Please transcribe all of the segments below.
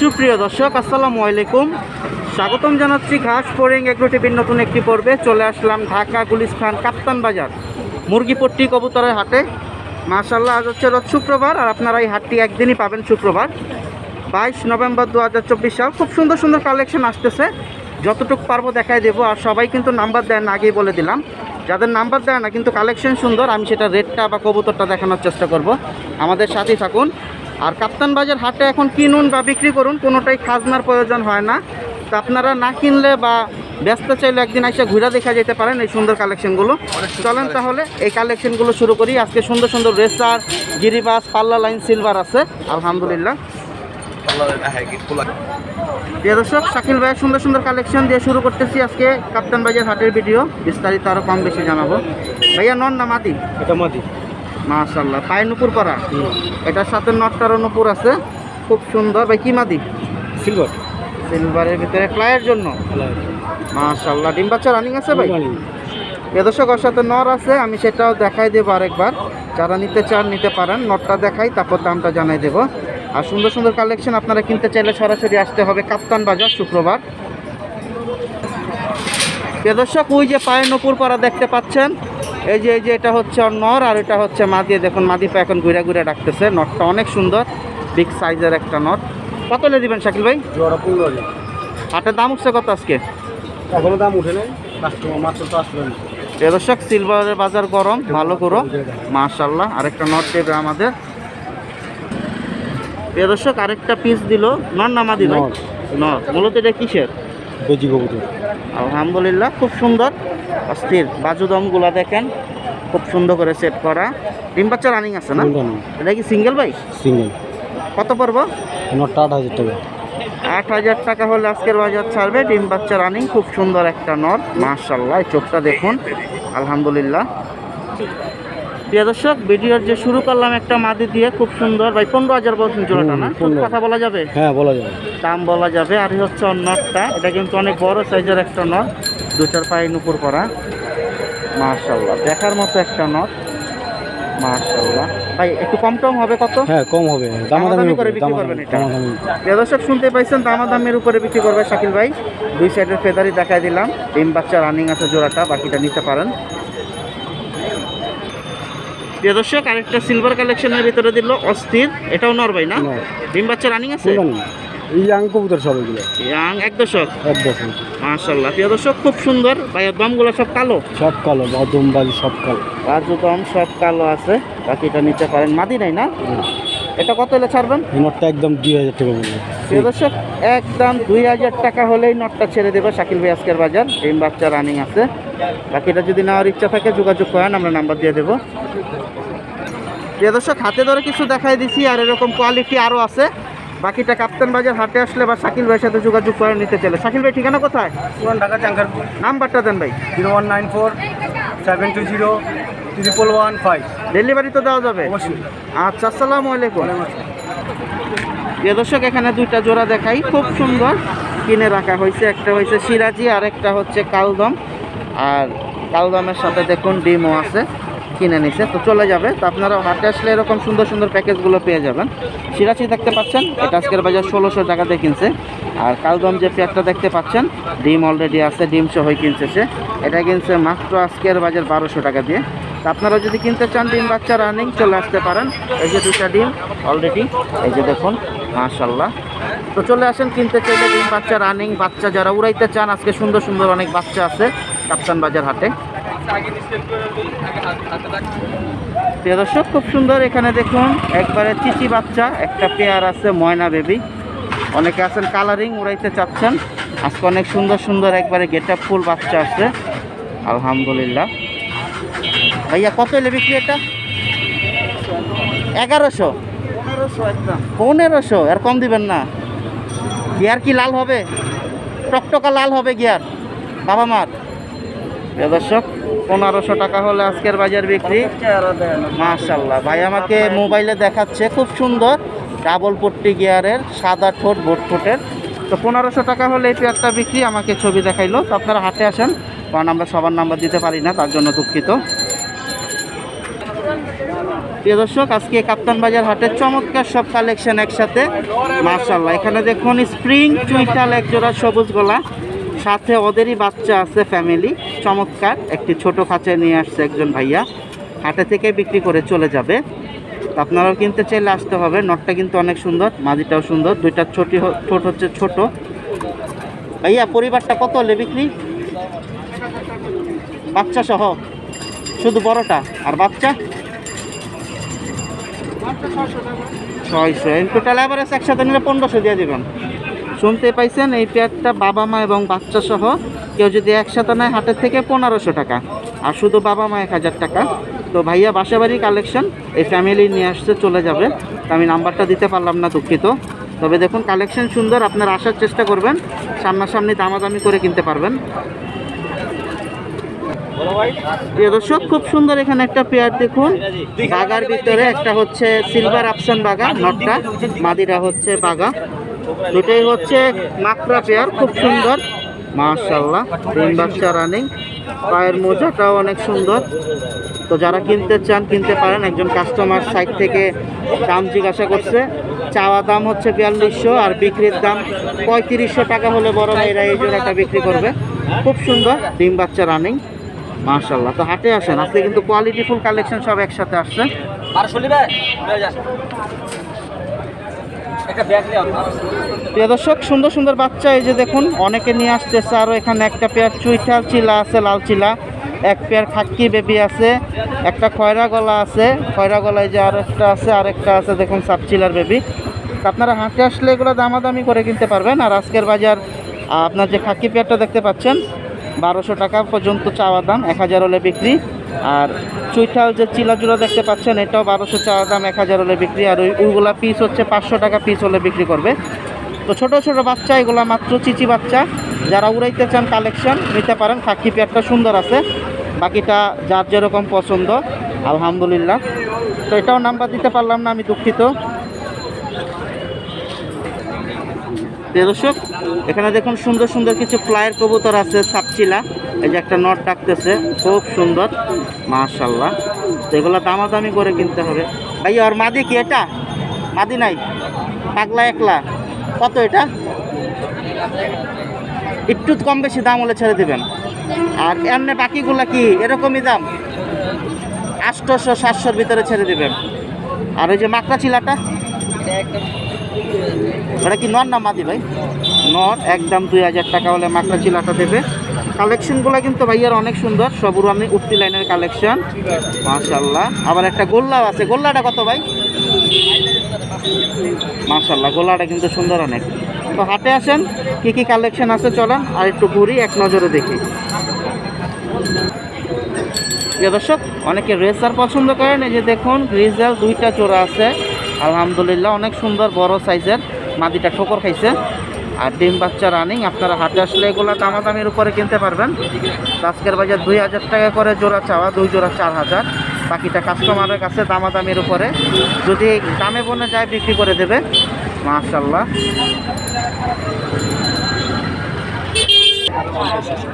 সুপ্রিয় দর্শক, আসসালামু আলাইকুম। স্বাগতম জানাচ্ছি ঘাস ফোরিং এগ্রো টিভির নতুন একটি পর্বে। চলে আসলাম ঢাকা গুলিস্তান কাপ্তান বাজার মুরগিপট্টি কবুতরের হাটে। মাশাল্লাহ আজ হচ্ছে রথ শুক্রবার আর আপনারা এই হাটটি একদিনই পাবেন শুক্রবার। বাইশ নভেম্বর দু হাজার চব্বিশ সাল, খুব সুন্দর সুন্দর কালেকশন আসতেছে। যতটুকু পারব দেখাই দেবো, আর সবাই কিন্তু নাম্বার দেয় না, আগেই বলে দিলাম। যাদের নাম্বার দেয় না, কিন্তু কালেকশন সুন্দর, আমি সেটা রেটটা বা কবুতরটা দেখানোর চেষ্টা করব। আমাদের সাথেই থাকুন। আর কাপ্তান বাজার হাটে এখন কিনুন বা বিক্রি করুন, কোনোটাই খাজনার প্রয়োজন হয় না। তো আপনারা না কিনলে বা ব্যস্ত চাইলে একদিন এসে ঘুরে দেখা যেতে পারেন এই সুন্দর কালেকশনগুলো। চলেন তাহলে এই কালেকশনগুলো শুরু করি। আজকে সুন্দর সুন্দর রেসার, গিরিবাস, পাল্লা লাইন, সিলভার আছে। আলহামদুলিল্লাহ। প্রিয় দর্শক, শাকিল ভাইয়ের সুন্দর সুন্দর কালেকশন দিয়ে শুরু করতেছি আজকে কাপ্তান বাজার হাটের ভিডিও। বিস্তারিত আরও কম বেশি জানাব। ভাইয়া, নন না মাদি? এটা মাদি। মাশাল্লাহ পায়ে নুপুর করা এটার সাথে নটটারও নুপুর আছে খুব সুন্দর। ভাই কি মাদি? সিলভার সিলভারের ভিতরে ফ্লাইয়ের জন্য। মাশাল্লাহ ডিম বাচ্চা রানিং আছে ভাই? ওর সাথে নর আছে আমি সেটাও দেখাই দেবো আরেকবার। যারা নিতে চান নিতে পারেন। নটটা দেখাই তারপর দামটা জানাই দেবো। আর সুন্দর সুন্দর কালেকশন আপনারা কিনতে চাইলে সরাসরি আসতে হবে কাপ্তান বাজার শুক্রবার। প্রিয় দর্শক ওই যে পায়ে নপুর করা দেখতে পাচ্ছেন। এই যে এই যে এটা হচ্ছে ওর নর আর এটা হচ্ছে মাদিয়ে দেখুন মাদি পা এখন ঘুরে ঘুরে ডাকতেছে। নটটা অনেক সুন্দর বিগ সাইজের একটা নট কত লে দিবেন শাকিল ভাই? হাটের দাম উঠছে কত আজকে? এখনও দাম উঠে নাই দর্শক সিলভারের বাজার গরম ভালো করো মাশাল্লাহ আরেকটা নট দেবে আমাদের। দর্শক আরেকটা পিস দিল। নর ভাই? নর। নর। মূলত এটা কিসের? বেজি কবুতর। আলহামদুলিল্লাহ খুব সুন্দর। অস্থির। বাজু দমগুলা দেখেন খুব সুন্দর করে সেট করা। ডিম বাচ্চা রানিং আছে না? এটা কি সিঙ্গেল ভাই? সিঙ্গেল কত পড়ব? নটটা আট হাজার টাকা। আট হাজার টাকা হলে আজকের বাজার ছাড়বে। ডিম বাচ্চা রানিং খুব সুন্দর একটা নর মাশাল্লাহ এই চোখটা দেখুন। আলহামদুলিল্লাহ। প্রিয় দর্শক ভিডিওর যে শুরু করলাম একটা মাদি দিয়ে খুব সুন্দর। ভাই পনেরো হাজার বলছেন জোড়াটা না? হুম, 15 কথা বলা যাবে? হ্যাঁ বলা যাবে। দাম বলা যাবে। আর হচ্ছে নটটা এটা কিন্তু অনেক বড় সাইজের একটা নট দুটার পায়ে নুপুর করা মাশাল্লাহ দেখার মতো একটা নট মাশাল্লাহ ভাই একটু কম টম হবে কত? হ্যাঁ কম হবে। দামাদামি করে করে বিক্রি করবেন এটা? দর্শক শুনতে পাইছেন দামাদামের উপরে বিক্রি করবে শাকিল ভাই। দুই সাইডের ফেদারি দেখাই দিলাম। ডিম বাচ্চা রানিং আছে জোড়াটা বাকিটা নিতে পারেন। প্রিয় দর্শক আরেকটা সিলভার কালেকশনের ভিতরে দিল অস্থির। এটাও নরবাই না? ডিম বাচ্চা রানিং আছে? ইয়াং কবুতর সবগুলো ইয়াং এক দশক। এক দশক। মাশাল্লাহ প্রিয় দর্শক খুব সুন্দর। ভাইয়ের দমগুলো সব কালো? সব কালো বাদম বাজি সব কালো। রাজু দম সব কালো আছে। বাকিটা নিতে পারেন মাদি নাই না এটা কত হলে ছাড়বেন? এই নটটা একদম দুই হাজার টাকা বলব দর্শক একদম দুই হাজার টাকা হলেই নটটা ছেড়ে দেবে শাকিল ভাই আজকের বাজার। ডিম বাচ্চা রানিং আছে। বাকিটা যদি নেওয়ার ইচ্ছা থাকে যোগাযোগ করেন আমরা নাম্বার দিয়ে দেবো। প্রিয় দর্শক হাতে ধরে কিছু দেখাই দিছি আর এরকম কোয়ালিটি আরও আছে। বাকিটা কাপ্তান বাজার হাটে আসলে বা শাকিল ভাইয়ের সাথে যোগাযোগ করে নিতে চলে শাকিল ভাই ঠিকানা কোথায়? পুরান ঢাকা চাঙ্কারপুর নাম্বারটা দেন ভাই। Zero one nine four seven two zero triple one five delivery তো দেওয়া যাবে? অবশ্যই। আচ্ছা আসসালামু আলাইকুম। প্রিয় দর্শক এখানে দুইটা জোড়া দেখাই। খুব সুন্দর কিনে রাখা হয়েছে। একটা হয়েছে সিরাজি আর একটা হচ্ছে কালদম। আর কালদমের সাথে দেখুন ডিমও আছে। কিনে নিছে। তো চলে যাবে। তো আপনারা হাটে আসলে এরকম সুন্দর সুন্দর প্যাকেজগুলো পেয়ে যাবেন। সিরাচি দেখতে পাচ্ছেন? এটা আজকের বাজার ষোলোশো টাকাতে কিনছে। আর কালদম যে পেয়ারটা দেখতে পাচ্ছেন, ডিম অলরেডি আছে, ডিম সহই কিনছে সে। এটা কিনছে মাত্র আজকের বাজার বারোশো টাকা দিয়ে। তো আপনারা যদি কিনতে চান, ডিম বাচ্চা রানিং চলে আসতে পারেন। এই যে দুটা ডিম অলরেডি এই যে দেখুন মাশাল্লাহ তো চলে আসেন, কিনতে চাইলে ডিম বাচ্চা রানিং বাচ্চা যারা উড়াইতে চান, আজকে সুন্দর সুন্দর অনেক বাচ্চা আছে কাপ্তান বাজার হাটে। প্রিয় দর্শক খুব সুন্দর এখানে দেখুন একবারে চিচি বাচ্চা একটা পেয়ার আছে ময়না বেবি। অনেকে আছেন কালারিং উড়াইতে চাচ্ছেন। আজকে অনেক সুন্দর সুন্দর একবারে গেট ফুল বাচ্চা আছে। আলহামদুলিল্লাহ। ভাইয়া কত এলে বিক্রি এটা? এগারোশো? পনেরোশো? আর কম দিবেন না। গিয়ার কি লাল হবে? টকটকা লাল হবে গিয়ার। বাবা মার। দর্শক, পনেরোশো টাকা হলে আজকের বাজার বিক্রি। মাশাল্লাহ ভাই আমাকে মোবাইলে দেখাচ্ছে, খুব সুন্দর ডাবল পট্টি গিয়ারের সাদা ঠোঁট, বোট ঠোঁটের। তো পনেরোশো টাকা হলে এই পেয়ারটা বিক্রি, আমাকে ছবি দেখাইলো। তো আপনারা হাটে আসেন, কারণ আমরা সবার নাম্বার দিতে পারি না, তার জন্য দুঃখিত। প্রিয় দর্শক, আজকে কাপ্তান বাজার হাটের চমৎকার সব কালেকশন একসাথে। মার্শাল্লাহ এখানে দেখুন, স্প্রিং চুইটাল এক জোড়া সবুজ গলা। সাথে ওদেরই বাচ্চা আছে ফ্যামিলি চমৎকার। একটি ছোট খাঁচায় নিয়ে আসছে একজন ভাইয়া। হাটে থেকে বিক্রি করে চলে যাবে। আপনারাও কিনতে চাইলে আসতে হবে। নটটা কিন্তু অনেক সুন্দর মাদিটাও সুন্দর। দুইটা ছোটি ঠোঁট হচ্ছে ছোট। ভাইয়া, পরিবারটা কত হলে বিক্রি? বাচ্চা সহ। শুধু বড়টা? আর বাচ্চা? ছয়শো। টোটাল অ্যাভারেজ একসাথে নিলে পনেরোশো দিয়ে দেবেন। শুনতে পাইছেন, এই পেয়ারটা বাবা মা এবং বাচ্চা সহ কেউ যদি একসাথে নেয় হাটের থেকে পনেরোশো টাকা। আর শুধু বাবা মা এক হাজার টাকা। তো ভাইয়া বাসাবাড়ি কালেকশন, এই ফ্যামিলি নিয়ে আসতে চলে যাবে। আমি নাম্বারটা দিতে পারলাম না দুঃখিত। তবে দেখুন, কালেকশন সুন্দর, আপনার আসার চেষ্টা করবেন। সামনাসামনি দামাদামি করে কিনতে পারবেন। প্রিয় দর্শক, খুব সুন্দর এখানে একটা পেয়ার দেখুন। বাগার ভিতরে একটা হচ্ছে সিলভার আপসান বাগা নটটা। মাদিরা হচ্ছে বাগা। দুটোই হচ্ছে মাকড়া পেয়ার, খুব সুন্দর। মাশাল্লাহ তিন বাচ্চা রানিং পায়ের মোজাটাও অনেক সুন্দর। তো যারা কিনতে চান, কিনতে পারেন, একজন কাস্টমার সাইড থেকে দাম জিজ্ঞাসা করছে। চাওয়া দাম হচ্ছে বিয়াল্লিশশো আর বিক্রির দাম পঁয়ত্রিশশো টাকা হলে বড় ভাইরা এই জোড়াটা বিক্রি করবে। খুব সুন্দর, ডিম বাচ্চা রানিং মার্শাল্লাহ তো হাটে আসেন। আজকে কিন্তু কোয়ালিটি ফুল কালেকশন সব একসাথে আসছে বারোশো নিবে একটা ব্যাগ নিয়ে প্রিয় দর্শক, সুন্দর সুন্দর বাচ্চা এই যে দেখুন, অনেকে নিয়ে আসতেছে আরও এখানে একটা পেয়ার চুইঠাল চিলা আছে, লাল চিলা। এক পেয়ার খাক্কি বেবি আছে, একটা খয়রা গলা আছে, খয়রা গলায় যে আর একটা আছে আর একটা আছে, দেখুন সাবচিলার বেবি আপনারা হাটে আসলে এগুলো দামাদামি করে কিনতে পারবেন। আর আজকের বাজার আপনার যে খাক্কি পেয়ারটা দেখতে পাচ্ছেন, বারোশো টাকা পর্যন্ত চাওয়া দাম, এক হাজার হলে বিক্রি। আর চুইঠাল যে চিলাজুলা দেখতে পাচ্ছেন, এটাও বারোশো চাওয়া দাম, এক হাজার হলে বিক্রি। আর ওই ওইগুলা পিস হচ্ছে পাঁচশো টাকা পিস হলে বিক্রি করবে। তো ছোট ছোট বাচ্চা, এগুলা মাত্র চিচি বাচ্চা। যারা উড়াইতে চান কালেকশন নিতে পারেন। খাকি পেয়ারটা সুন্দর আছে। বাকিটা যার যেরকম পছন্দ, আলহামদুলিল্লাহ। তো এটাও নাম্বার দিতে পারলাম না, আমি দুঃখিত। দর্শক, এখানে দেখুন সুন্দর সুন্দর কিছু ফ্লায়ের কবুতর আছে, সাপচিলা। এই যে একটা নট ডাকতেছে, খুব সুন্দর মাশাল্লাহ তো এগুলো দামাদামি করে কিনতে হবে। ভাই আর মাদি কি এটা? মাদি নাই? পাগলা একলা। কত এটা? একটু কম বেশি দাম হলে ছেড়ে দেবেন। আর এমনি বাকিগুলা কি? এরকমই দাম? আটশোশো, সাতশোর ভিতরে ছেড়ে দেবেন। আর ওই যে মাকড়া চিলাটা ওটা কি নর না মাদি ভাই? নর একদম দুই হাজার টাকা হলে মাকড়া চিলাটা দেবে। কালেকশনগুলো কিন্তু ভাইয়ার অনেক সুন্দর, সবুর আমি উঠতি লাইনের কালেকশন। মাশাল্লাহ আবার একটা গোল্লা আছে। গোল্লাটা কত ভাই? মাশাল্লাহ গোল্লাটা কিন্তু সুন্দর অনেক। তো হাটে আসেন, কি কি কালেকশন আছে চলেন, আর একটু ঘুরি, এক নজরে দেখি। দর্শক, অনেকে রেসার পছন্দ করেন, এই যে দেখুন রিজাল্ট দুইটা চোরা আছে। আলহামদুলিল্লাহ, অনেক সুন্দর, বড় সাইজের। মাদিটা ঠোকর খাইছে। আর ডিম বাচ্চা রানিং আপনারা হাটে আসলে এগুলো দামাদামির উপরে কিনতে পারবেন। আজকের বাজার দুই হাজার টাকা করে জোড়া চাওয়া, দুই জোড়া চার হাজার। বাকিটা কাস্টমারের কাছে দামাদামির উপরে। যদি দামে বনে যায় বিক্রি করে দেবে মাশাল্লাহ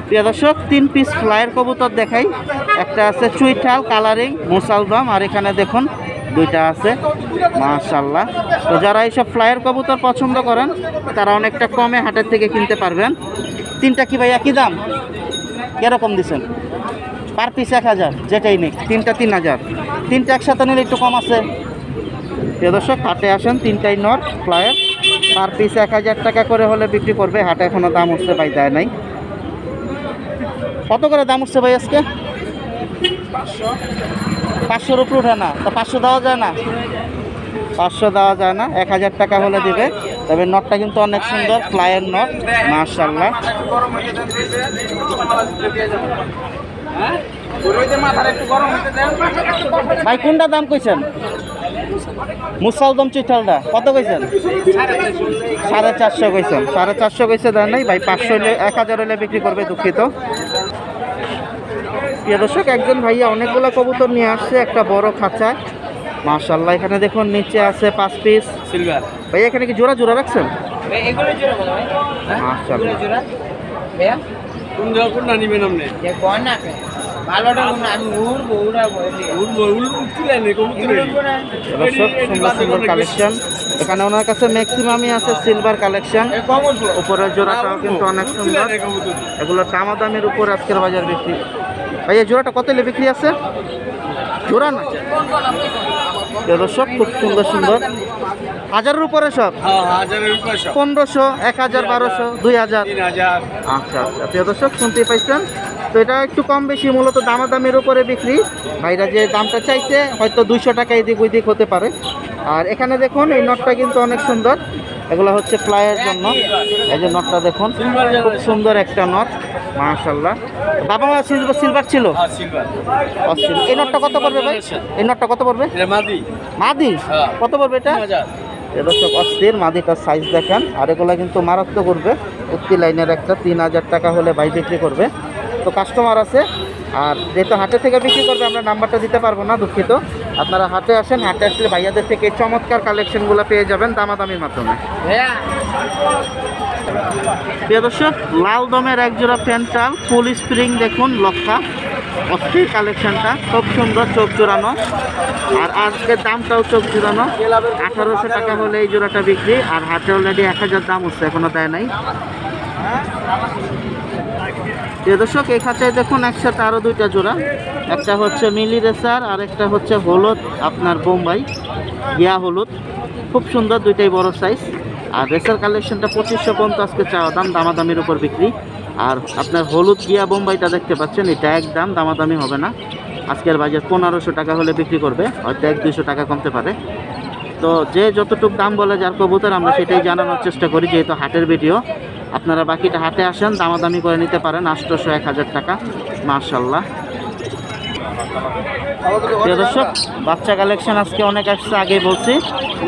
প্রিয় দর্শক, তিন পিস ফ্লাইয়ের কবুতর দেখাই। একটা আছে চুইঠাল কালারিং মুসালদম আর এখানে দেখুন দুইটা আছে মাশাল্লাহ তো যারা এইসব ফ্লাইয়ের কবুতর পছন্দ করেন, তারা অনেকটা কমে হাটের থেকে কিনতে পারবেন। তিনটা কি ভাই একই দাম? কীরকম দিছেন? পার পিস এক হাজার, যেটাই নেই তিনটা তিন হাজার। তিনটা একসাথে নিলে একটু কম আছে। প্রিয় দর্শক, হাটে আসেন, তিনটাই নট ফ্লায়ার পার পিস এক হাজার টাকা করে হলে বিক্রি করবে। হাটে এখনও দাম উঠছে ভাই, দেয় নাই। কত করে দাম উঠছে ভাই আজকে? পাঁচশোর উপর উঠে না। তো পাঁচশো দেওয়া যায় না? পাঁচশো দেওয়া যায় না। এক হাজার টাকা হলে দিবে। তবে নটটা কিন্তু অনেক সুন্দর ফ্লায়ের নট মার্শাল্লাহ ভাই, কোনটা দাম কইছেন? মুসালদম চিঠালটা কত কইছেন? সাড়ে চারশো কইছেন। সাড়ে চারশো কইছে দেন নাই। ভাই, পাঁচশো হলে এক হাজার হলে বিক্রি করবে দুঃখিত। প্রিয় দর্শক একজন ভাইয়া অনেকগুলো কবুতর নিয়ে আসছে একটা বড় খাঁচা। মার্শাল্লাহ এখানে দেখুন নিচে আছে পাঁচ পিস সিলভার ভাইয়া এখানে কি জোড়া জোড়া রাখছেন? এগুলো কালেকশন এখানে ওনার কাছে ম্যাক্সিমামই আছে সিলভার কালেকশন উপরের কিন্তু অনেক সুন্দর। উপর আজকের বাজার বেশি ভাই এই জোড়াটা কত হলে বিক্রি আছে? জোড়া না? দর্শক খুব সুন্দর সুন্দর। হাজারের উপরে সব? পনেরোশো এক হাজার বারোশো দুই হাজার? আচ্ছা আচ্ছা। প্রিয় দর্শক শুনতেই পাইছেন? তো এটা একটু কম বেশি মূলত দামাদামের উপরে বিক্রি। ভাইরা যে দামটা চাইছে হয়তো দুইশো টাকা এদিক ওইদিক হতে পারে। আর এখানে দেখুন এই নটটা কিন্তু অনেক সুন্দর। এগুলো হচ্ছে ফ্লাইয়ের জন্য। এই যে নটটা দেখুন খুব সুন্দর একটা নট মাশাল্লাহ বাবা মা সিলভার সিলভার ছিল? অস্থির। এই নটটা কত পড়বে ভাই? এই নটটা কত পড়বে? মাদি। হ্যাঁ। কত পড়বে এটা? দর্শক অস্থির। মাদিটার সাইজ দেখেন। আর এগুলো কিন্তু মারাত্মক করবে উত্তি লাইনের একটা তিন হাজার টাকা হলে বাই বিক্রি করবে। তো কাস্টমার আছে আর যেহেতু হাটে থেকে বিক্রি করবে আমরা নাম্বারটা দিতে পারব না দুঃখিত। আপনারা হাটে আসেন হাটে আসলে ভাইয়াদের থেকে চমৎকার কালেকশনগুলো পেয়ে যাবেন দামাদামির মাধ্যমে। প্রিয় দর্শক লাল দমের এক জোড়া প্যান্টাল ফুল স্প্রিং দেখুন লক্ষা অস্থির কালেকশনটা খুব সুন্দর চোখ জোড়ানো। আর আজকের দামটাও চোখ জোড়ানো। আঠারোশো টাকা হলে এই জোড়াটা বিক্রি আর হাটে অলরেডি এক হাজার দাম হচ্ছে এখনও দেয় নাই। প্রিয় দর্শক, এই খাঁচায় দেখুন একসাথে আরও দুইটা জোড়া। একটা হচ্ছে মিলি রেসার, আর একটা হচ্ছে হলুদ, আপনার বোম্বাই। গিয়া হলুদ। খুব সুন্দর দুইটাই বড় সাইজ আর রেসার কালেকশনটা পঁচিশশো পর্যন্ত আজকে চাওয়া দাম, দামাদামির উপর বিক্রি। আর আপনার হলুদ গিয়া বোম্বাইটা দেখতে পাচ্ছেন, এটা একদম দামাদামি হবে না। আজকের বাজার পনেরোশো টাকা হলে বিক্রি করবে, হয়তো এক দুইশো টাকা কমতে পারে। তো যে যতটুকু দাম বলে যার কবুতর, আমরা সেটাই জানানোর চেষ্টা করি, যেহেতু হাটের ভিডিও। আপনারা বাকিটা হাটে আসেন, দামাদামি করে নিতে পারেন, আটশোশো এক হাজার টাকা মার্শাল্লাহ দর্শক, বাচ্চা কালেকশন আজকে অনেক আসছে, আগেই বলছি।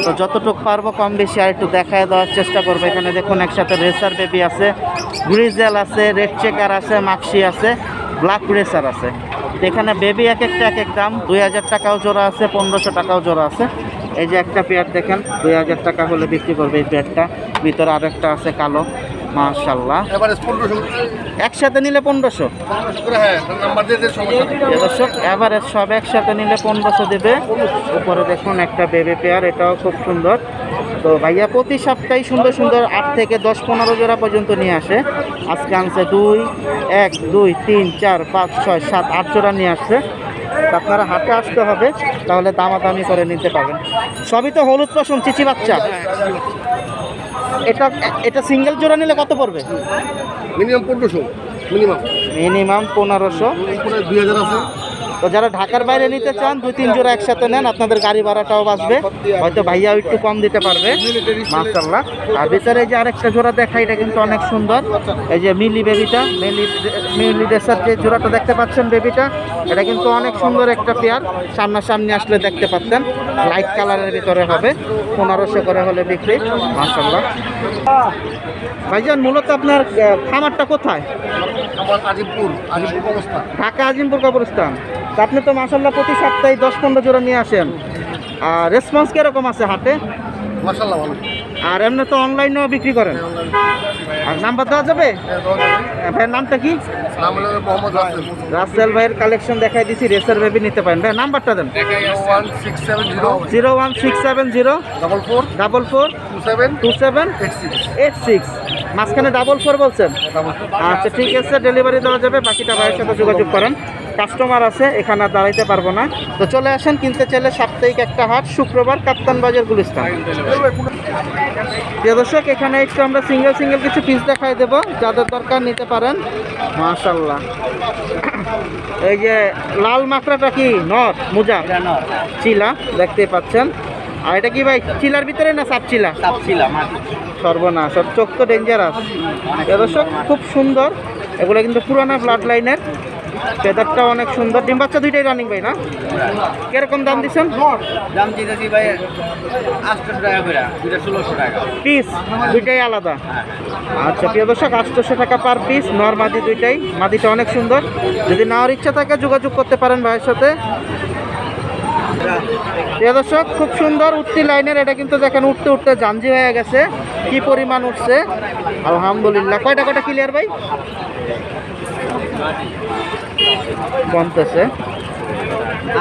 তো যতটুকু পারব কম বেশি আর একটু দেখায় দেওয়ার চেষ্টা করব। এখানে দেখুন, একসাথে রেসার বেবি আছে, গ্রিজেল আছে, রেড চেকার আছে, মাক্সি আছে, ব্ল্যাক রেসার আছে। এখানে বেবি এক একটা, এক এক দাম। দুই হাজার টাকাও জোড়া আছে, পনেরোশো টাকাও জোড়া আছে। এই যে একটা পেয়ার দেখেন, দুই হাজার টাকা হলে বিক্রি করবে এই পেয়ারটা। ভিতরে আরেকটা আছে কালো। মাশাল্লাহ একসাথে নিলে পনেরোশো। হ্যাঁ দর্শক এভারেজ সব একসাথে নিলে পনেরোশো দেবে। উপরে দেখুন একটা বেবি পেয়ার এটাও খুব সুন্দর। তো ভাইয়া প্রতি সপ্তাহে সুন্দর সুন্দর আট থেকে দশ পনেরো জোড়া পর্যন্ত নিয়ে আসে। আজকে আনছে দুই এক দুই তিন চার পাঁচ ছয় সাত আট জোড়া নিয়ে আসছে। আপনারা হাটে আসতে হবে তাহলে দামাদামি করে নিতে পারবেন। সবই তো হলুদ পশম চিচি বাচ্চা। এটা এটা সিঙ্গেল জোড়া নিলে কত পড়বে? মিনিমাম পনেরোশো। মিনিমাম মিনিমাম পনেরোশো। দুই হাজার আছে। তো যারা ঢাকার বাইরে নিতে চান দুই তিন জোড়া একসাথে নেন আপনাদের গাড়ি ভাড়াটাও বাঁচবে। হয়তো ভাইয়া একটু কম দিতে পারবে মার্শাল্লাহ আর ভিতরে এই যে আরেকটা জোড়া দেখা এটা কিন্তু অনেক সুন্দর। এই যে মিলি বেবিটা মিলি মিলি ড্রেসার যে জোড়াটা দেখতে পাচ্ছেন বেবিটা এটা কিন্তু অনেক সুন্দর একটা পেয়ার। সামনাসামনি আসলে দেখতে পাচ্ছেন লাইট কালারের ভিতরে হবে পনেরোশো করে হলে বিক্রি মার্শাল্লাহ ভাইজান মূলত আপনার খামারটা কোথায়? ঢাকা আজিমপুর কবরস্থান। আপনি তো মাসাল্লাহ প্রতি সপ্তাহে দশ পনেরো জোড়া নিয়ে আসেন। আর রেসপন্স কীরকম আছে হাটে মাসাল্লাহ ভালো। আর এমনি তো অনলাইনেও বিক্রি করেন? আর নাম্বার দেওয়া যাবে? আহ, ভাইয়ের নামটা কি? রাসেল। ভাইয়ের কালেকশন দেখাই দিছি রেসার বেবি নিতে পারেন। ভাই নাম্বারটা দেন। Zero one six seven zero. Double four. Double four. Two seven. Two seven. Eight six. মাঝখানে ডাবল ফোর বলছেন? আচ্ছা ঠিক আছে ডেলিভারি দেওয়া যাবে। বাকিটা ভাইয়ের সাথে যোগাযোগ করেন। কাস্টমার আছে এখানে দাঁড়াইতে পারব না। তো চলে আসেন কিনতে চাইলে সাপ্তাহিক একটা হাট শুক্রবার কাপ্তান বাজার গুলিস্তান। প্রিয় দর্শক এখানে একটু আমরা সিঙ্গেল সিঙ্গেল কিছু পিস দেখাই দেবো যাদের দরকার নিতে পারেন। মাশাল্লাহ এই যে লাল মাকড়াটা কি? নর মুজা? চিলা দেখতে পাচ্ছেন। আর এটা কি ভাই চিলার ভিতরে না সাপ চিলা? সাপ চিলা সর্বনাশ সব চোখ তো ডেঞ্জারাস দর্শক খুব সুন্দর। এগুলো কিন্তু পুরানা ব্লাড লাইনের ফেদারটা অনেক সুন্দর ডিম বাচ্চা দুইটাই রানিং ভাই না? কীরকম দাম দিচ্ছেন? দাম দিতেছি ভাই আটশো টাকা করে দুইটা ষোলোশো টাকা। পিস দুইটাই আলাদা? আচ্ছা প্রিয় দর্শক আটশোশো টাকা পার পিস নর মাদি দুইটাই মাদিটা অনেক সুন্দর। যদি নেওয়ার ইচ্ছা থাকে যোগাযোগ করতে পারেন ভাইয়ের সাথে। প্রিয় দর্শক খুব সুন্দর উঠতি লাইনের এটা কিন্তু দেখেন উঠতে উঠতে জাঞ্জি হয়ে গেছে। কি পরিমাণ উঠছে? আলহামদুলিল্লাহ। কয়টা কয়টা ক্লিয়ার ভাই? কমতেছে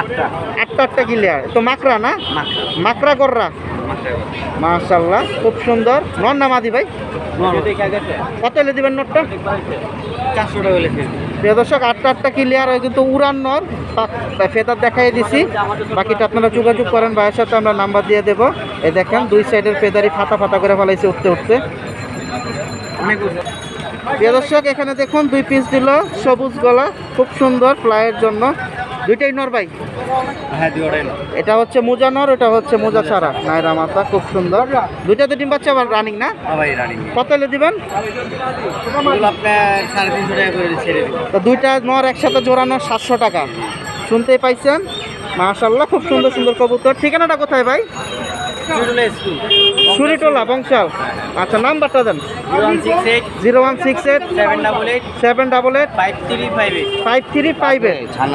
আটটা। আটটা আটটা ক্লিয়ার তো মাকড়া না? মাকড়া। কররা মাশাল্লাহ খুব সুন্দর। নর না মাদি ভাই? কত এলে দিবেন নোটটা চারশো টাকা প্রিয় দর্শক আটটা আটটা ক্লিয়ার হয় কিন্তু উড়ান নর। ফেদার দেখাই দিছি। বাকিটা আপনারা যোগাযোগ করেন ভাইয়ের সাথে আমরা নাম্বার দিয়ে দেবো। এই দেখেন দুই সাইডের ফেদারই ফাটা ফাটা করে ফেলাইছে উঠতে উঠতে। প্রিয় দর্শক এখানে দেখুন দুই পিস দিল সবুজ গলা খুব সুন্দর ফ্লাইয়ের জন্য। দুইটাই নর ভাই? হ্যাঁ এটা হচ্ছে মোজা নর এটা হচ্ছে মোজা ছাড়া। নাইরা মাথা খুব সুন্দর। দুইটাতে ডিম বাচ্চা আবার রানিং না? কত এলে দিবেন? তো দুইটা নর একসাথে জোড়ানো সাতশো টাকা। শুনতেই পাইছেন? মাশাল্লাহ খুব সুন্দর সুন্দর কবুতর। ঠিকানাটা কোথায় ভাই? সুরিটোলা বংশাল। আচ্ছা নাম্বারটা দেন। Zero one six eight zero one six eight seven double eight seven double eight five three five eight five three five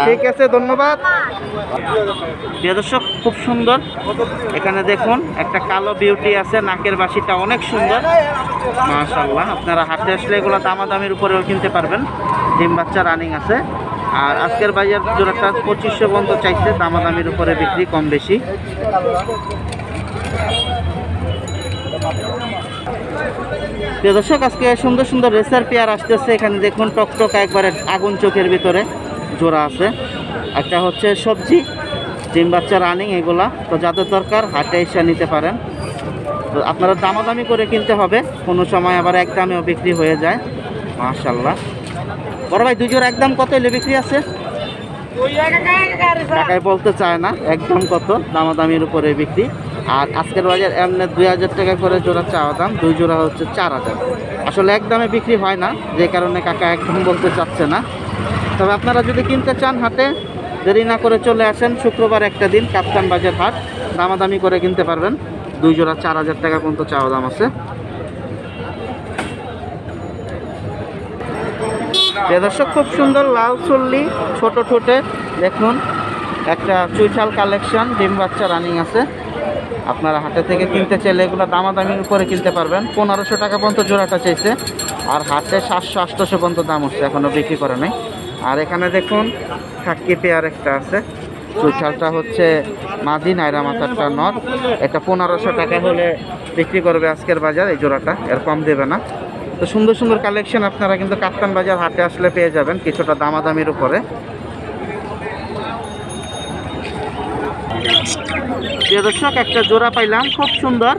ঠিক আছে ধন্যবাদ। প্রিয় দর্শক খুব সুন্দর। এখানে দেখুন একটা কালো বিউটি আছে নাকের বাসিটা অনেক সুন্দর। মাশাল্লাহ আপনারা হাটে আসলে এগুলো দামাদামির উপরেও কিনতে পারবেন। ডিম বাচ্চা রানিং আছে। আর আজকের বাজার জোড়াটা পঁচিশশো পর্যন্ত চাইছে দামাদামির উপরে বিক্রি কম বেশি। প্রিয় দর্শক আজকে সুন্দর সুন্দর রেসার পেয়ার আসতেছে। এখানে দেখুন টকটক একবারে আগুন চোখের ভিতরে জোড়া আছে। একটা হচ্ছে সবজি ডিম বাচ্চা রানিং এগুলা। তো যাদের দরকার হাটে এসে নিতে পারেন। তো আপনারা দামাদামি করে কিনতে হবে। কোনো সময় আবার এক দামেও বিক্রি হয়ে যায়। মাশাল্লাহ বড় ভাই দুজোর একদম কত এলে বিক্রি আছে? টাকায় বলতে চায় না একদম কত? দামাদামির উপরে বিক্রি। আর আজকের বাজার এমনি দুই হাজার টাকা করে জোড়া চাওয়া দাম, দুই জোড়া হচ্ছে চার হাজার। আসলে এক দামে বিক্রি হয় না, যে কারণে কাকা একদম বলতে চাচ্ছে না। তবে আপনারা যদি কিনতে চান হাটে, দেরি না করে চলে আসেন, শুক্রবার একটা দিন কাপ্তান বাজার হাট, দামাদামি করে কিনতে পারবেন। দুই জোড়া চার হাজার টাকা পর্যন্ত চাওয়া দাম আছে। দর্শক, খুব সুন্দর লাল চল্লি, ছোট ঠোঁটে, দেখুন, একটা চুইঠাল কালেকশন ডিম বাচ্চা রানিং আছে। আপনারা হাটে থেকে কিনতে চাইলে এগুলো দামাদামির উপরে কিনতে পারবেন। পনেরোশো টাকা পর্যন্ত জোড়াটা চাইছে। আর হাটে সাতশো, আটশোশো পর্যন্ত দাম হচ্ছে এখনও বিক্রি করে নাই। আর এখানে দেখুন খাক্কি পেয়ার একটা আছে। চুইঠালটা হচ্ছে মাদি নাইরা মাথারটা নর। এটা পনেরোশো টাকা হলে বিক্রি করবে আজকের বাজার, এই জোড়াটা। এর কম দেবে না। তো সুন্দর সুন্দর কালেকশন আপনারা কিন্তু কাপ্তান বাজার হাটে আসলে পেয়ে যাবেন, কিছুটা দামাদামির উপরে। প্রিয় দর্শক, একটা জোড়া পাইলাম, খুব সুন্দর।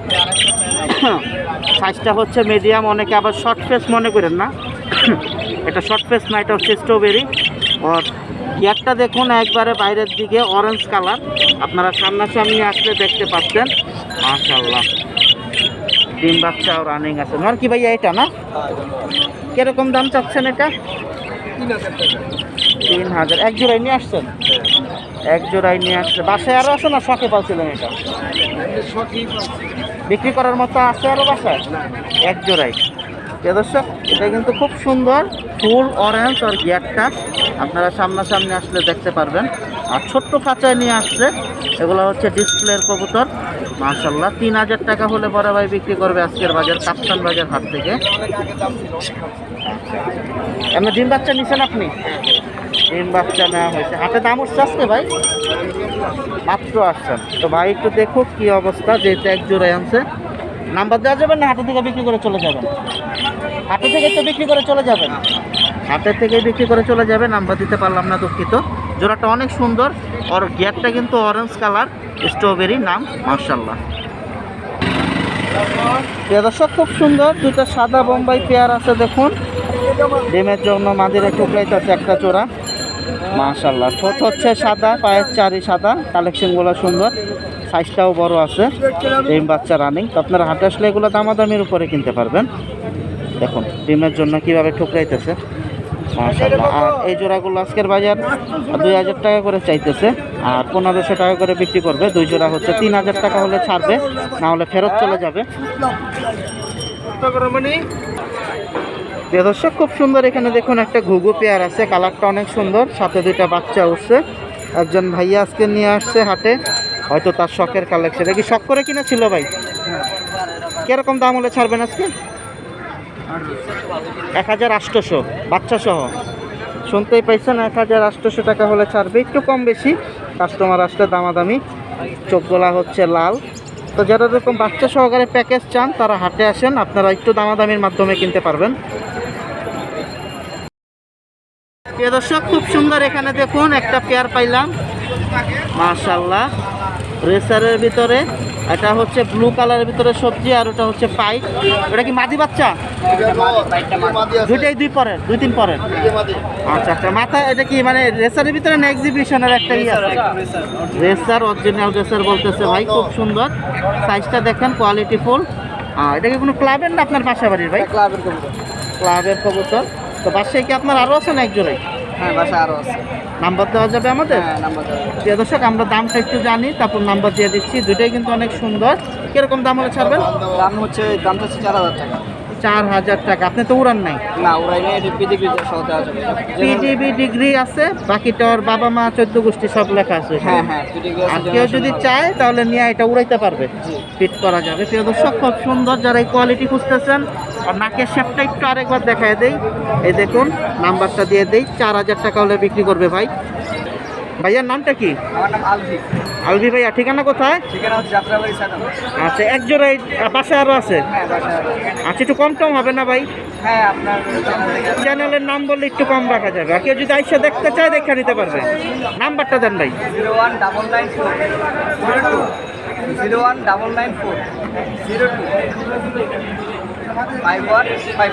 সাইজটা হচ্ছে মিডিয়াম অনেকে আবার শর্ট ফেস মনে করেন না। এটা শর্ট ফেস না, এটা হচ্ছে স্ট্রবেরি আর গিয়ারটা দেখুন, একবারে বাইরের দিকে অরেঞ্জ কালার আপনারা সামনাসামনি আসলে দেখতে পাচ্ছেন। মাশাল্লাহ ডিম বাচ্চাও রানিং আছে। নর কি ভাইয়া, এটা না? কীরকম দাম চাচ্ছেন এটা? এক জোড়ায় নিয়ে আসছেন? এক জোড়ায় নিয়ে আসছে। বাসায় আরও আছে না শখে পাচ্ছিলেন এটা? বিক্রি করার মতো আছে আরও বাসায়? এক জোড়ায়। দর্শক এটা কিন্তু খুব সুন্দর ফুল অরেঞ্জ আর গিয়ারটা আপনারা সামনাসামনি আসলে দেখতে পারবেন। আর ছোট্ট খাঁচায় নিয়ে আসছে। এগুলো হচ্ছে ডিসপ্লের কবুতর। মার্শাল্লাহ তিন হাজার টাকা হলে বড় ভাই বিক্রি করবে আজকের বাজার কাপ্তান বাজার হাট থেকে। এমনি ডিম বাচ্চা নিছেন আপনি? বাচ্চা নেওয়া হয়েছে। হাতে দাম উঠছে আজকে ভাই? মাত্র আসছেন। তো ভাই, একটু দেখুক কি অবস্থা, যেহেতু এক জোড়ায় আনছে। নাম্বার দেওয়া যাবে না? হাটে থেকে বিক্রি করে চলে যাবেন। হাটে থেকে তো বিক্রি করে চলে যাবেন। হাটের থেকে বিক্রি করে চলে যাবে, নাম্বার দিতে পারলাম না দুঃখিত। জোড়াটা অনেক সুন্দর। ওর গিয়ারটা কিন্তু অরেঞ্জ কালার স্ট্রবেরি নাম মার্শাল্লাহ প্রিয় দর্শক, খুব সুন্দর। দুটো সাদা বোম্বাই পেয়ার আছে, দেখুন। ডিমের জন্য মাদিরে টুকরাইতেছে একটা চোরা মাশাল্লাহ ঠোঁট হচ্ছে সাদা, পায়ের চারি সাদা, কালেকশনগুলো সুন্দর। সাইজটাও বড় আছে। ডিম বাচ্চা রানিং তো আপনারা হাটে আসলে এগুলো দামাদামির উপরে কিনতে পারবেন। দেখুন, ডিমের জন্য কীভাবে ঠুকরাইতেছে মাশাল্লাহ আর এই জোড়াগুলো আজকের বাজার দুই হাজার টাকা করে চাইতেছে। আর পনেরোশো টাকা করে বিক্রি করবে। দুই জোড়া হচ্ছে তিন হাজার টাকা হলে ছাড়বে, না হলে ফেরত চলে যাবে। প্রিয় দর্শক, খুব সুন্দর এখানে দেখুন একটা ঘুঘু পেয়ার আছে, কালারটা অনেক সুন্দর, সাথে দুইটা বাচ্চা উঠছে। একজন ভাইয়া আজকে নিয়ে আসছে হাটে, হয়তো তার শখের কালেকশন কি শখ করে কিনা ছিল ভাই? কীরকম দাম হলে ছাড়বেন আজকে? এক হাজার আটশোশো বাচ্চা সহ শুনতেই পাইছেন, এক হাজার আটশোশো টাকা হলে ছাড়বে, একটু কম বেশি। কাস্টমার আসলে দামাদামি চোখ চোখগোলা হচ্ছে লাল। তো যারা এরকম বাচ্চা সহকারে প্যাকেজ চান, তারা হাটে আসেন, আপনারা একটু দামাদামির মাধ্যমে কিনতে পারবেন। প্রিয় দর্শক, খুব সুন্দর এখানে দেখুন, একটা পেয়ার পাইলাম। মার্শাল্লাহ রেসারের ভিতরে এটা হচ্ছে ব্লু কালারের ভিতরে সবজি আর ওটা হচ্ছে পাইপ ওটা কি মাদি বাচ্চা? দুইটাই দুই পরের দুই তিন পরের। আচ্ছা আচ্ছা মাথা এটা কি মানে রেসারের ভিতরে না এক্সিবিশনের একটা ইয়ে আছে? রেসার অরিজিনাল রেসার বলতেছে ভাই খুব সুন্দর। সাইজটা দেখেন কোয়ালিটি ফুল এটা কি কোনো ক্লাবের না আপনার বাসা বাড়ির ভাই? ক্লাবের কবুতর। ক্লাবের কবুতর। তো বাসায় কি আপনার আরও আছে না এক জোড়াই হ্যাঁ বাসা আরও আছে। নাম্বার দেওয়া যাবে আমাদের? হ্যাঁ প্রিয় দর্শক আমরা দামটা একটু জানি তারপর নাম্বার দিয়ে দিচ্ছি। দুটাই কিন্তু অনেক সুন্দর। কীরকম দাম হলে ছাড়বেন? দাম হচ্ছে দামটা হচ্ছে চার হাজার টাকা। চার হাজার টাকা। আপনি তো উড়ান নাই? না এটা দেওয়া পিডিবি ডিগ্রি আছে বাকিটা ওর বাবা মা চোদ্দ গোষ্ঠী সব লেখা আছে হ্যাঁ হ্যাঁ আর কেউ যদি চায় তাহলে নিয়ে এটা উড়াইতে পারবে। ফিট করা যাবে। প্রিয় দর্শক খুব সুন্দর যারা এই কোয়ালিটি খুঁজতেছেন আর নাকের শেপটা একটু আরেকবার দেখায় দেই। এই দেখুন নাম্বারটা দিয়ে দেই চার হাজার টাকা হলে বিক্রি করবে ভাই। ভাইয়ার নামটা কি? আমার নাম আলভি। আলভি ভাইয়া ঠিকানা কোথায়? ঠিকানা হচ্ছে যাত্রাবাড়ি সাদাম আচ্ছা এক জোড়াই পাশে আরও আছে? হ্যাঁ আরও। আচ্ছা একটু কম টম হবে না ভাই? হ্যাঁ আপনার চ্যানেলের নাম বললে একটু কম রাখা যাবে। আর কেউ যদি আইসা দেখতে চায় দেখে নিতে পারবে। নাম্বারটা দেন ভাই। Zero one double nine four. Two. Zero one double nine four. Zero two. Five one five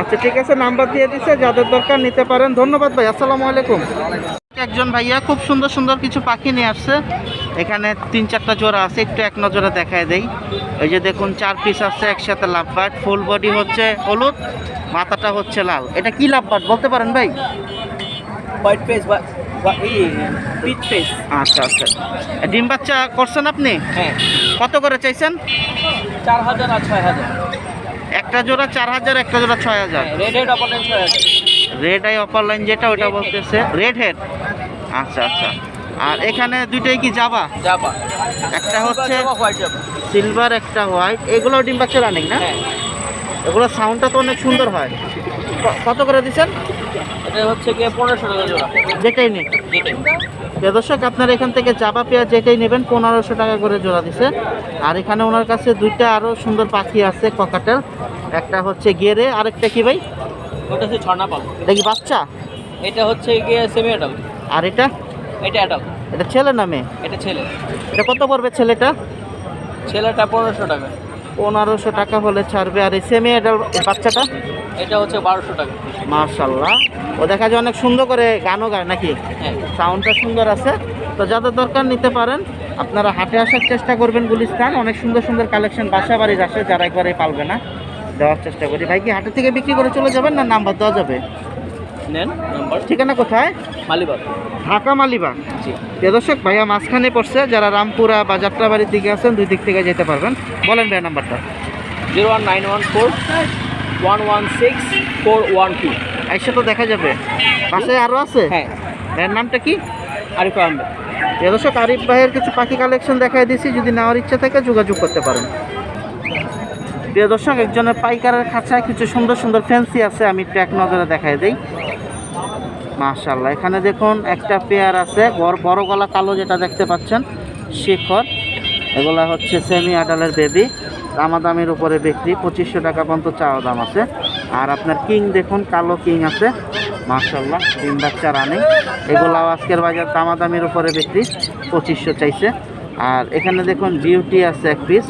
আচ্ছা ঠিক আছে নাম্বার দিয়ে দিচ্ছে যাদের দরকার নিতে পারেন। ধন্যবাদ ভাই। আসসালামু আলাইকুম। একজন ভাইয়া খুব সুন্দর সুন্দর কিছু পাখি নিয়ে আসছে। এখানে তিন চারটা জোড়া আছে একটু এক নজরে দেখায় দেই। ওই যে দেখুন চার পিস আছে একসাথে লাভবার্ড ফুল বডি হচ্ছে হলুদ মাথাটা হচ্ছে লাল। এটা কি লাভবার্ড বলতে পারেন ভাই? হোয়াইট ফেস বা পিচ ফেস আচ্ছা আচ্ছা। ডিম বাচ্চা করছেন আপনি? হ্যাঁ। কত করে চাইছেন? চার হাজার আর ছয় হাজার। একটা জোড়া চার হাজার একটা জোড়া ছয় হাজার। রেড হেড অপার নাইন ছয় হাজার। রেড আই অপার লাইন যেটা ওটা বলতেছে। রেড হেড আচ্ছা আচ্ছা। আর এখানে দুইটাই কি যাবা জাপা একটা হচ্ছে সিলভার একটা হোয়াইট এগুলো ডিম বাচ্চা রানিং না? হ্যাঁ। এগুলো সাউন্ডটা তো অনেক সুন্দর হয়। কত করে দিচ্ছেন? এটা হচ্ছে গিয়ে পনেরোশো টাকা জোড়া। যেটাই নেই দর্শক আপনারা এখান থেকে জাবা পেঁয়াজ যেটাই নেবেন পনেরোশো টাকা করে জোড়া দিছে। আর এখানে ওনার কাছে দুইটা আরও সুন্দর পাখি আছে ককাটেল একটা হচ্ছে গেরে আরেকটা কি ভাই? ওটা হচ্ছে ঝর্ণা পাল। এটা কি বাচ্চা? এটা হচ্ছে গিয়ে সেমি অ্যাডাল্ট আর এটা? এটা অ্যাডাল্ট এটা ছেলে নামে এটা ছেলে। এটা কত পড়বে ছেলেটা? ছেলেটা পনেরোশো টাকা। পনেরোশো টাকা হলে ছাড়বে। আর এই সেমি এডাল বাচ্চাটা? এটা হচ্ছে বারোশো টাকা। মার্শাল্লাহ ও দেখা যায় অনেক সুন্দর করে গানও গায় নাকি? হ্যাঁ। সাউন্ডটা সুন্দর আছে। তো যাদের দরকার নিতে পারেন আপনারা হাটে আসার চেষ্টা করবেন গুলিস্তান। অনেক সুন্দর সুন্দর কালেকশন বাসা বাড়ির আসে যারা একবারে পালবে না। দেওয়ার চেষ্টা করি। ভাই কি হাটে থেকে বিক্রি করে চলে যাবেন না নাম্বার দেওয়া যাবে? নেন নাম্বার ঠিকানা কোথায়? মালিবাগ। ঢাকা মালিবাগ। জি। দর্শক ভাইয়া মাঝখানে পড়ছে যারা রামপুরা বা যাত্রাবাড়ির দিকে আছেন দুই দিক থেকে যেতে পারবেন। বলেন ভাইয়া নাম্বারটা। Zero one nine one four one one six four one two. তো দেখা যাবে। পাশে আরও আছে? হ্যাঁ। ভাইয়ের নামটা কি? আরিফ আহমেদ। দর্শক আরিফ ভাইয়ের কিছু পাখি কালেকশন দেখাই দিয়েছি যদি নেওয়ার ইচ্ছা থাকে যোগাযোগ করতে পারেন। প্রিয় দর্শক একজনের পাইকারের খাঁচায় কিছু সুন্দর সুন্দর ফ্যান্সি আছে আমি ট্র্যাক নজরে দেখাই দিই। মাশাল্লাহ এখানে দেখুন একটা পেয়ার আছে, বড় গলা কালো যেটা দেখতে পাচ্ছেন, শিখর। এগুলা হচ্ছে সেমি আডালের বেবি দামাদামির উপরে বিক্রি, পঁচিশশো টাকা পর্যন্ত চাওয়া দাম আছে। আর আপনার কিং দেখুন, কালো কিং আছে। মাশাল্লাহ ডিম বাচ্চা রানিং এগুলাও আজকের বাজার দামাদামির উপরে বিক্রি, পঁচিশশো চাইছে। আর এখানে দেখুন বিউটি আছে এক পিস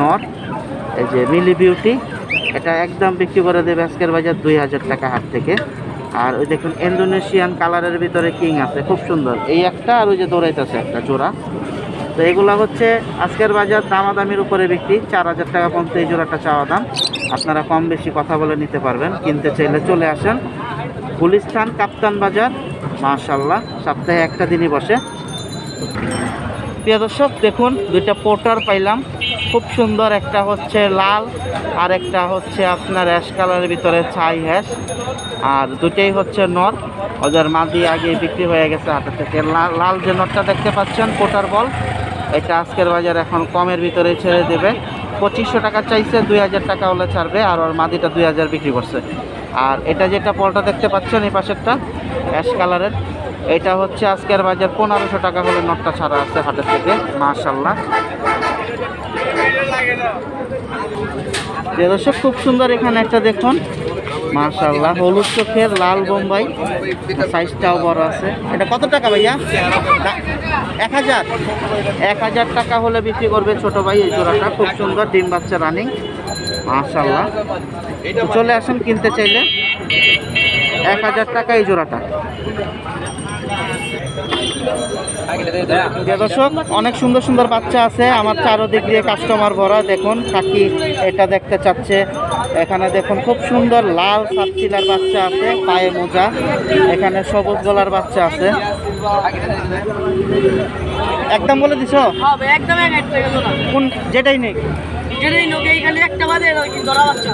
নর। এই যে মিলি বিউটি এটা একদম বিক্রি করে দেবে আজকের বাজার দুই হাজার টাকা হাত থেকে। আর ওই দেখুন ইন্দোনেশিয়ান কালারের ভিতরে কিং আছে, খুব সুন্দর। এই একটা আর ওই যে দৌড়াইতেছে একটা জোড়া। তো এগুলো হচ্ছে আজকের বাজার দামাদামির উপরে বিক্রি, চার হাজার টাকা পর্যন্ত এই জোড়াটা চাওয়া দাম। আপনারা কম বেশি কথা বলে নিতে পারবেন, কিনতে চাইলে চলে আসেন। গুলিস্তান কাপ্তান বাজার মাশাল্লাহ সপ্তাহে একটা দিনই বসে। প্রিয় দর্শক, দেখুন, দুইটা পোটার পাইলাম। খুব সুন্দর একটা হচ্ছে লাল, আর একটা হচ্ছে আপনার অ্যাশ কালারের ভিতরে ছাই হ্যাশ আর দুটোই হচ্ছে নর। ওদের মাদি আগে বিক্রি হয়ে গেছে হাতে থেকে। লাল লাল যে নটটা দেখতে পাচ্ছেন, পোটার বল, এটা আজকের বাজার এখন কমের ভিতরে ছেড়ে দেবে। পঁচিশশো টাকা চাইছে, দুই হাজার টাকা হলে ছাড়বে, আর ওর মাদিটা দুই হাজার বিক্রি করছে। আর এটা যেটা পলটা দেখতে পাচ্ছেন, এই পাশেরটা অ্যাশ কালারের এটা হচ্ছে আজকের বাজার, পনেরোশো টাকা হলে নটটা ছাড়া আছে হাটের থেকে মাশাল্লাহ যে দর্শক, খুব সুন্দর এখানে একটা দেখুন মাশাল্লাহ হলুদ চোখের লাল বোম্বাই, সাইজটাও বড় আছে। এটা কত টাকা ভাইয়া? এক হাজার? এক হাজার টাকা হলে বিক্রি করবে ছোট ভাই এই জোড়াটা, খুব সুন্দর, ডিম বাচ্চা রানিং মাশাল্লাহ তো চলে আসুন কিনতে চাইলে। এক হাজার টাকা এই জোড়াটা। দর্শক অনেক সুন্দর সুন্দর বাচ্চা আছে। আমার চারোদিক দিয়ে কাস্টমার ভরা। দেখুন কাকি এটা দেখতে চাচ্ছে। এখানে দেখুন খুব সুন্দর লাল সাতচিলার বাচ্চা আছে পায়ে মোজা। এখানে সবুজ গলার বাচ্চা আছে। একদম বলে দিছ? জোড়া কোন যেটাই নেই খালি একটা বাচ্চা।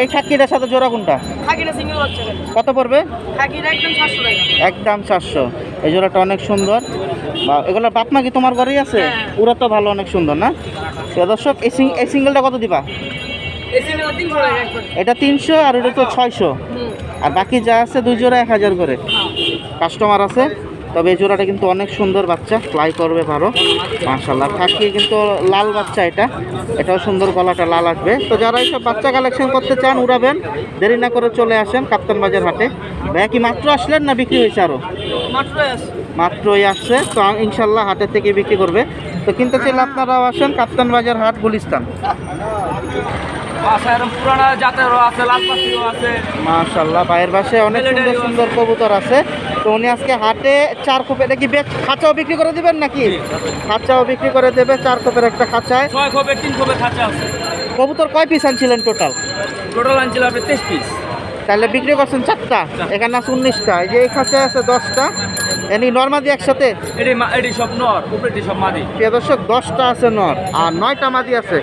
এই খাকিটার সাথে জোড়া কোনটা? খাকিটা সিঙ্গেল বাচ্চা কত পড়বে? খাকিটা একদম সাতশো টাকা। একদম চারশো এই জোড়াটা অনেক সুন্দর। বা এগুলো বাপ মা কি তোমার ঘরেই আছে? হ্যাঁ। ওরা তো ভালো অনেক সুন্দর না? দর্শক এই সিঙ্গেলটা কত দিবা? এটা তিনশো আর এটা তো ছয়শো। আর বাকি যা আছে দুই জোড়া এক হাজার করে। কাস্টমার আছে? তবে এই জোড়াটা কিন্তু অনেক সুন্দর বাচ্চা ফ্লাই করবে ভালো। মার্শাল্লাহ থাকি কিন্তু লাল বাচ্চা এটা। এটাও সুন্দর গলাটা লাল আসবে। তো যারা এইসব বাচ্চা কালেকশন করতে চান, উড়াবেন। দেরি না করে চলে আসেন কাপ্তান বাজার হাটে। ভাইয়া, কি মাত্র আসলেন না বিক্রি হয়েছে আরও মাত্রই আসছে। তো ইনশাল্লাহ হাটের থেকে বিক্রি করবে। তো কিনতে চাইলে আপনারাও আসেন কাপ্তান বাজার হাট, গুলিস্তান। মাশাল্লাহ বাইরের পাশে অনেক সুন্দর সুন্দর কবুতর আছে। তো উনি আজকে হাটে চার কোপে এটা কি বেচ খাঁচাও বিক্রি করে দিবেন নাকি? খাঁচাও বিক্রি। করে দেবে চার কোপের একটা খাঁচায়। ছয় খোপে তিন খোপে খাঁচা আছে। কবুতর কয় পিস আনছিলেন টোটাল টোটাল আনছিল আপনি তেইশ পিস তাহলে বিক্রি করছেন চারটা? এখানে আছে উনিশটা। এই যে এই খাঁচায় আছে দশটা। এনি নর্মাদি একসাথে? এটি এটি সব নর উপরেটি সব মাদি। প্রিয় দর্শক দশটা আছে নর আর নয়টা মাদি আছে।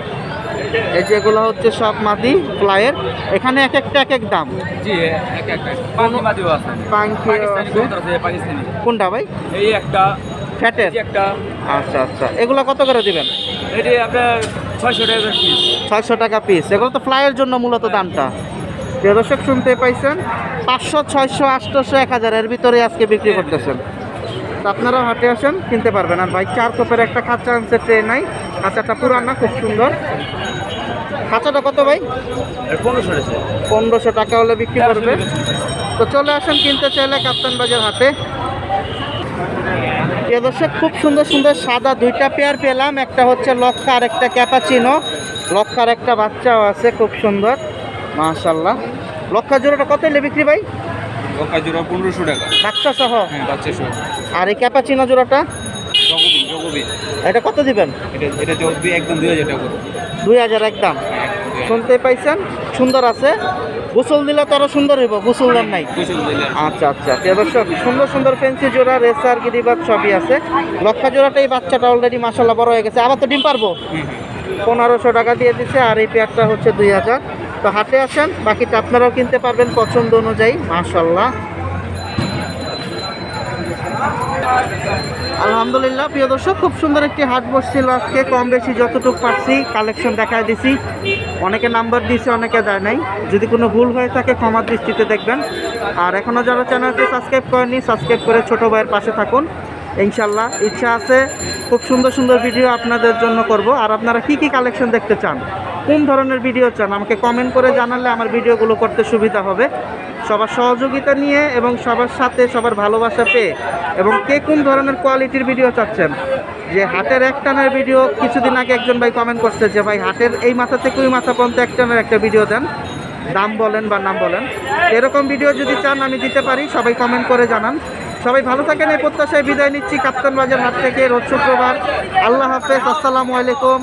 এই যেগুলো হচ্ছে সব মাদি ফ্লাইয়ের। এখানে এক একটা এক এক দাম। জি এক এক মাদিও আছে। পাকিস্তানি কোনটা ভাই? এই একটা। ফ্যাটের? একটা। আচ্ছা আচ্ছা। এগুলো কত করে দিবেন? এটি আপনার ছয়শো টাকা পিস ছয়শো টাকা পিস এগুলো তো ফ্লাইয়ের জন্য মূলত দামটা। প্রিয় দর্শক শুনতে পাইছেন? পাঁচশো ছয়শো আটশোশো এক হাজার এর ভিতরে আজকে বিক্রি করতেছেন। তো আপনারাও হাটে আসেন কিনতে পারবেন। আর ভাই চার কোপের একটা খাঁচা আনছে ট্রেন নাই। খাঁচাটা পুরানা খুব সুন্দর। খাঁচাটা কত ভাই? পনেরোশো টাকা। হলে বিক্রি করবে। তো চলে আসেন কিনতে চাইলে কাপ্তান বাজার প্রিয় দর্শক খুব সুন্দর সুন্দর সাদা দুইটা পেয়ার পেলাম। একটা হচ্ছে লক্ষা আর একটা ক্যাপাচিনো। লক্ষার একটা বাচ্চাও আছে খুব সুন্দর। মাশাল্লাহ লক্ষা জোড়াটা কত এলে বিক্রি ভাই? ওকা জোড়া পনেরোশো টাকা। বাচ্চা সহ হ্যাঁ বাচ্চা সহ আর এই ক্যাপাচিনো জোড়াটা? জগবিন জগবিন এটা কত দিবেন? এটা একদম দুই হাজার টাকা দুই হাজার একদম। শুনতে পাইছেন? সুন্দর আছে। গোসল দিলে তো আরও সুন্দর হইব গোসল দেন নাই। আচ্ছা আচ্ছা। দর্শক সুন্দর সুন্দর ফেন্সি জোড়া রেসার গিরিবাদ সবই আছে। লক্ষা জোড়াটা এই বাচ্চাটা অলরেডি মাসাল্লাহ বড় হয়ে গেছে। আবার তো ডিম পারব? পনেরোশো টাকা দিয়ে দিচ্ছে আর এই পেয়ারটা হচ্ছে দুই হাজার। তো হাতে আসেন বাকিটা আপনারাও কিনতে পারবেন পছন্দ অনুযায়ী মাশাল্লাহ আলহামদুলিল্লাহ, প্রিয় দর্শক, খুব সুন্দর একটি হাট বসছিল আজকে। কম বেশি যতটুকু পারছি কালেকশন দেখায় দিছি। অনেকে নাম্বার দিয়েছে, অনেকে দেয় নাই। যদি কোনো ভুল হয়ে থাকে, ক্ষমার দৃষ্টিতে দেখবেন। আর এখনও যারা চ্যানেলটি সাবস্ক্রাইব করেনি সাবস্ক্রাইব করে ছোট ভাইয়ের পাশে থাকুন। ইনশাল্লাহ, ইচ্ছা আছে, খুব সুন্দর সুন্দর ভিডিও আপনাদের জন্য করব। আর আপনারা কি কি কালেকশন দেখতে চান? কোন ধরনের ভিডিও চান? আমাকে কমেন্ট করে জানালে আমার ভিডিওগুলো করতে সুবিধা হবে। সবার সহযোগিতা নিয়ে এবং সবার সাথে সবার ভালোবাসা পেয়ে। এবং কে কোন ধরনের কোয়ালিটির ভিডিও চাচ্ছেন? যে হাটের এক টানের ভিডিও কিছুদিন আগে একজন ভাই কমেন্ট করছে যে, ভাই, হাটের এই মাথা থেকে ওই মাথা পর্যন্ত এক টানের একটা ভিডিও দেন। দাম বলেন বা নাম বলেন। এরকম ভিডিও যদি চান, আমি দিতে পারি। সবাই কমেন্ট করে জানান। সবাই ভালো থাকেন। এই প্রত্যাশায় বিদায় নিচ্ছি কাপ্তান বাজার হাট থেকে। রোজ শুক্রবার। আল্লাহ হাফেজ। আসসালামু আলাইকুম।